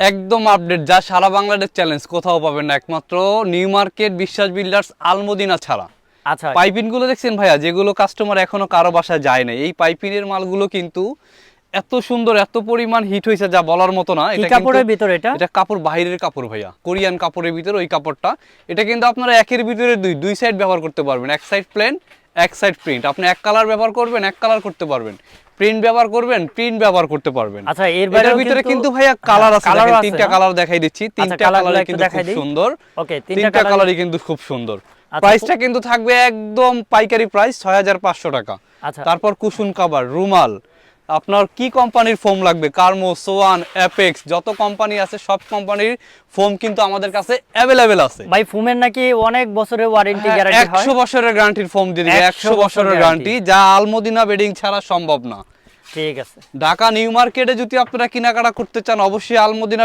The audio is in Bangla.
একদম আপডেট যা সারা বাংলাদেশ চ্যালেঞ্জ কোথাও পাবেন না। একমাত্র New Market Biswas Builders Almadina ছাড়া। আচ্ছা। পাইপিনগুলো দেখছেন ভাইয়া যেগুলো কাস্টমার এখনও কারও বাসায় যায় না এই পাইপিনের মালগুলো কিন্তু এত সুন্দর এত পরিমাণ হিট হয়েছে যা বলার মতো না। এটা কাপড়ের ভিতর এটা? এটা কাপড় বাইরের কাপড় ভাইয়া। কোরিয়ান কাপড়ের ভিতরে ওই কাপড়টা। এটা কিন্তু আপনারা একের ভিতরে দুই দুই সাইড ব্যবহার করতে পারবেন। এক সাইড প্লেন এক সাইড প্রিন্ট আপনি এক কালার ব্যবহার করবেন এক কালার করতে পারবেন। প্রিন্ট ব্যবহার করবেন প্রিন্ট ব্যবহার করতে পারবেন। আচ্ছা এর বাইরে ভিতরে কিন্তু- ভাই ভাইয়া কালার আছে। কালার আছে, তিনটা কালার দেখাই দিচ্ছি। তিনটা কালার কালারই কিন্তু খুব সুন্দর। ওকে তিনটা তিনটা কালারই কিন্তু খুব সুন্দর। আচ্ছা, প্রাইসটা কিন্তু থাকবে একদম পাইকারি প্রাইস ছয় হাজার পাঁচশো টাকা। আচ্ছা। তারপর কুশন কাবার রুমাল। আপনার কি কোম্পানির ফোম লাগবে? কার্মো সোয়ান অ্যাপেক্স যত কোম্পানি আছে সব কোম্পানির ফোম কিন্তু আমাদের কাছে অ্যাভেলেবেল আছে। ভাই ফোমের নাকি অনেক বছরের ওয়ারেন্টি গ্যারান্টি হয় হ্যাঁ, একশো বছরের গ্যারান্টির ফোম দিয়ে দিবে 100 একশো বছরের বছরের গ্যারান্টি যা আলমদিনা বেডিং ছাড়া সম্ভব না। ঠিক আছে। ঢাকা নিউ মার্কেটে যদি আপনারা কেনাকাটা করতে চান অবশ্যই আলমদিনা